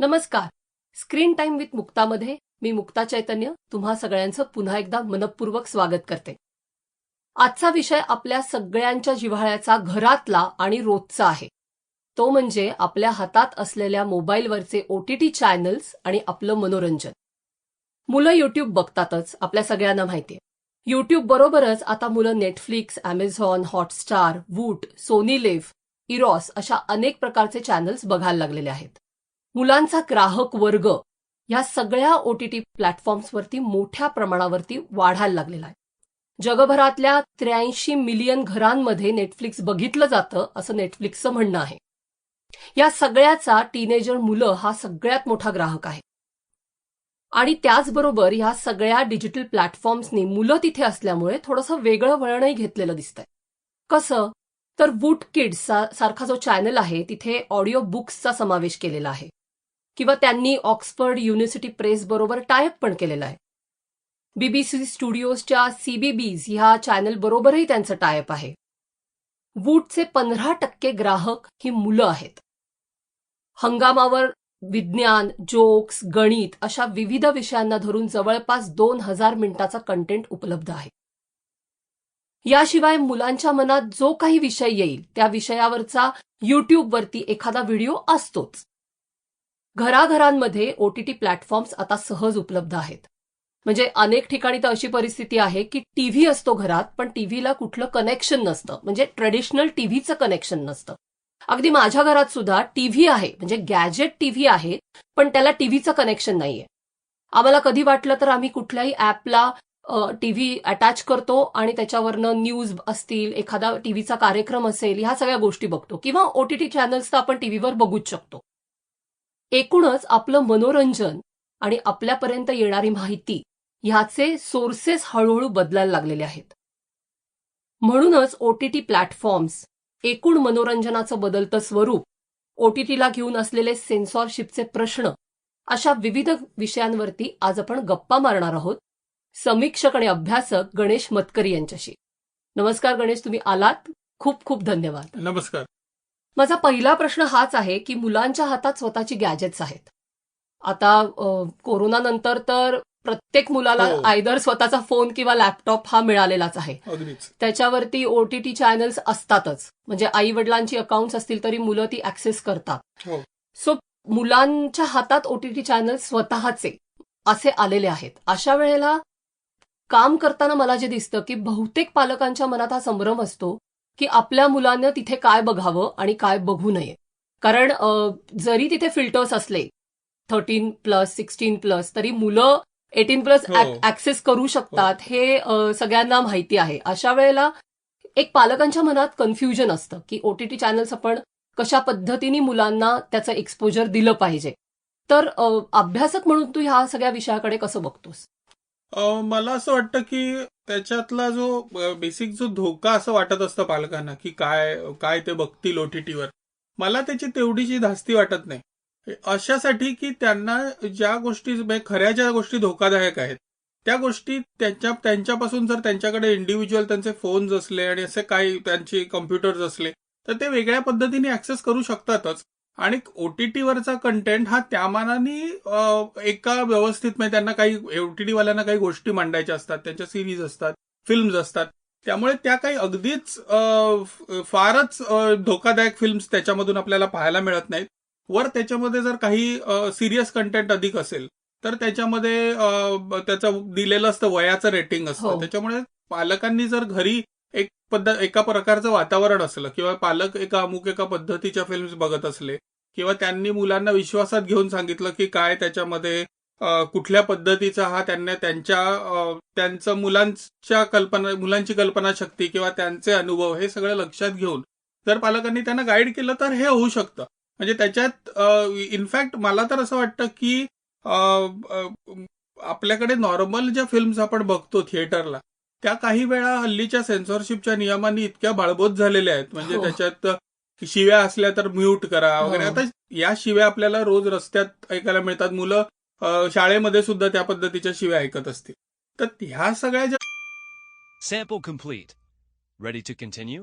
नमस्कार. Screen time with मुक्तामध्ये मी मुक्ता चैतन्य तुम्हा सगळ्यांचं पुन्हा एकदा मनपूर्वक स्वागत करते. आजचा विषय आपल्या सगळ्यांच्या जिव्हाळ्याचा घरातला आणि रोजचा आहे. तो म्हणजे आपल्या हातात असलेल्या मोबाईलवरचे ओ टी टी चॅनल्स आणि आपलं मनोरंजन. मुलं युट्यूब बघतातच आपल्या सगळ्यांना माहितीये युट्यूब बरोबरच आता मुलं Netflix Amazon Hotstar Voot Sony Liv Eros अशा अनेक प्रकारचे चॅनल्स बघायला लागलेले आहेत. मुलांचा ग्राहक वर्ग या सगळ्या ओ टी टी प्लॅटफॉर्म्सवरती मोठ्या प्रमाणावरती वाढायला लागलेला आहे. जगभरातल्या त्र्याऐंशी मिलियन घरांमध्ये नेटफ्लिक्स बघितलं जातं असं नेटफ्लिक्सचं म्हणणं आहे. या सगळ्याचा टीनेजर मुलं हा सगळ्यात मोठा ग्राहक आहे. आणि त्याचबरोबर या सगळ्या डिजिटल प्लॅटफॉर्म्सनी मुलं तिथे असल्यामुळे थोडंसं वेगळं वळणही घेतलेलं दिसतंय. कसं? तर वूट किड्स सारखा जो चॅनल आहे तिथे ऑडिओ बुक्सचा समावेश केलेला आहे. किंवा त्यांनी ऑक्सफर्ड युनिव्हर्सिटी प्रेस बरोबर टायअप पण केलेला आहे. बीबीसी स्टुडिओजच्या सीबीबीज ह्या चॅनल बरोबरही त्यांचं टायअप आहे. वूटचे पंधरा टक्के ग्राहक ही मुलं आहेत. हंगामावर विज्ञान जोक्स गणित अशा विविध विषयांना धरून जवळपास दोन हजार मिनिटाचा कंटेंट उपलब्ध आहे. याशिवाय मुलांच्या मनात जो काही विषय येईल त्या विषयावरचा युट्यूबवरती एखादा व्हिडिओ असतोच. घराघरांमध्ये ओटीटी प्लॅटफॉर्म्स आता सहज उपलब्ध आहेत. म्हणजे अनेक ठिकाणी तर अशी परिस्थिती आहे की टीव्ही असतो घरात पण टीव्हीला कुठलं कनेक्शन नसतं. म्हणजे ट्रेडिशनल टीव्हीचं कनेक्शन नसतं. अगदी माझ्या घरात सुद्धा टीव्ही आहे. म्हणजे गॅजेट टीव्ही आहे पण त्याला टीव्हीचं कनेक्शन नाहीये. आम्हाला कधी वाटलं तर आम्ही कुठल्याही ऍपला टीव्ही अटॅच करतो आणि त्याच्यावरनं न्यूज असतील एखादा टीव्हीचा कार्यक्रम असेल ह्या सगळ्या गोष्टी बघतो. किंवा ओटीटी चॅनल्स तर आपण टीव्हीवर बघूच शकतो. एकूणच आपलं मनोरंजन आणि आपल्यापर्यंत येणारी माहिती ह्याचे सोर्सेस हळूहळू बदलायला लागलेले आहेत. म्हणूनच ओटीटी प्लॅटफॉर्म्स एकूण मनोरंजनाचं बदलतं स्वरूप ओटीटीला घेऊन असलेले सेन्सॉरशिपचे प्रश्न अशा विविध विषयांवरती आज आपण गप्पा मारणार आहोत. समीक्षक आणि अभ्यासक गणेश मतकरी यांच्याशी. नमस्कार गणेश तुम्ही आलात. खूप खूप धन्यवाद. नमस्कार. माझा पहिला प्रश्न हाच आहे की मुलांच्या हातात स्वतःची गॅजेट्स आहेत. आता कोरोना नंतर तर प्रत्येक मुलाला हो. आयदर स्वतःचा फोन किंवा लॅपटॉप हा मिळालेलाच आहे. त्याच्यावरती ओटीटी चॅनल्स असतातच. म्हणजे आई वडिलांची अकाउंट्स असतील तरी मुलं ती ऍक्सेस करतात. हो. सो मुलांच्या हातात ओटीटी चॅनल्स स्वतःचे असे आलेले आहेत. अशा वेळेला काम करताना मला जे दिसतं की बहुतेक पालकांच्या मनात हा संभ्रम असतो की आपल्या मुलांना तिथे काय बघावं आणि काय बघू नये. कारण जरी तिथे फिल्टर्स असले थर्टीन प्लस सिक्स्टीन प्लस तरी मुलं एटीन प्लस हो. ऍक्सेस करू शकतात हे सगळ्यांना माहिती आहे. अशा वेळेला एक पालकांच्या मनात कन्फ्युजन असतं की ओटीटी चॅनल्स आपण कशा पद्धतीने मुलांना त्याचं एक्सपोजर दिलं पाहिजे. तर अभ्यासक म्हणून तू ह्या सगळ्या विषयाकडे कसं बघतोस? मला असं वाटतं की त्याच्यातला जो बेसिक जो धोका असं वाटत असतं पालकांना की काय काय ते बघतील ओटीटीवर मला त्याची तेवढीशी धास्ती वाटत नाही. अशासाठी की त्यांना ज्या गोष्टी म्हणजे खऱ्या ज्या गोष्टी धोकादायक आहेत त्या गोष्टी त्यांच्या त्यांच्यापासून जर त्यांच्याकडे इंडिव्हिज्युअल त्यांचे फोन्स असले आणि असे काही त्यांचे कम्प्युटर्स असले तर ते वेगळ्या पद्धतीने ऍक्सेस करू शकतातच. आणि ओटीटीवरचा कंटेंट हा त्या मानाने एका व्यवस्थित म्हणजे त्यांना काही ओटीटी वाल्यांना काही गोष्टी मांडायच्या असतात त्यांच्या सिरीज असतात फिल्म्स असतात. त्यामुळे त्या काही अगदीच फारच धोकादायक फिल्म्स त्याच्यामधून आपल्याला पाहायला मिळत नाहीत. वर त्याच्यामध्ये जर काही सिरियस कंटेंट अधिक असेल तर त्याच्यामध्ये त्याचं दिलेलं असतं वयाचं रेटिंग असतं. त्याच्यामुळे पालकांनी जर घरी एक पद्धत एका प्रकारचं वातावरण असलं किंवा पालक एका अमुक एका पद्धतीच्या फिल्म्स बघत असले किंवा त्यांनी मुलांना विश्वासात घेऊन सांगितलं की काय त्याच्यामध्ये कुठल्या पद्धतीचा हा त्यांना त्यांच्या त्यांचं मुलांच्या कल्पना मुलांची कल्पनाशक्ती किंवा त्यांचे अनुभव हे सगळं लक्षात घेऊन जर पालकांनी त्यांना गाईड केलं तर हे होऊ शकतं. म्हणजे त्याच्यात इनफॅक्ट मला तर असं वाटतं की आपल्याकडे नॉर्मल ज्या फिल्म्स आपण बघतो थिएटरला त्या काही वेळा हल्लीच्या सेन्सॉरशिपच्या नियमांनी इतक्या बाळबोध झालेल्या आहेत. म्हणजे त्याच्यात शिव्या असल्या तर म्यूट करा वगैरे. आता या शिव्या आपल्याला रोज रस्त्यात ऐकायला मिळतात. मुलं शाळेमध्ये सुद्धा त्या पद्धतीच्या शिव्या ऐकत असतील. तर ह्या सगळ्या ज्या Sample complete. Ready to continue?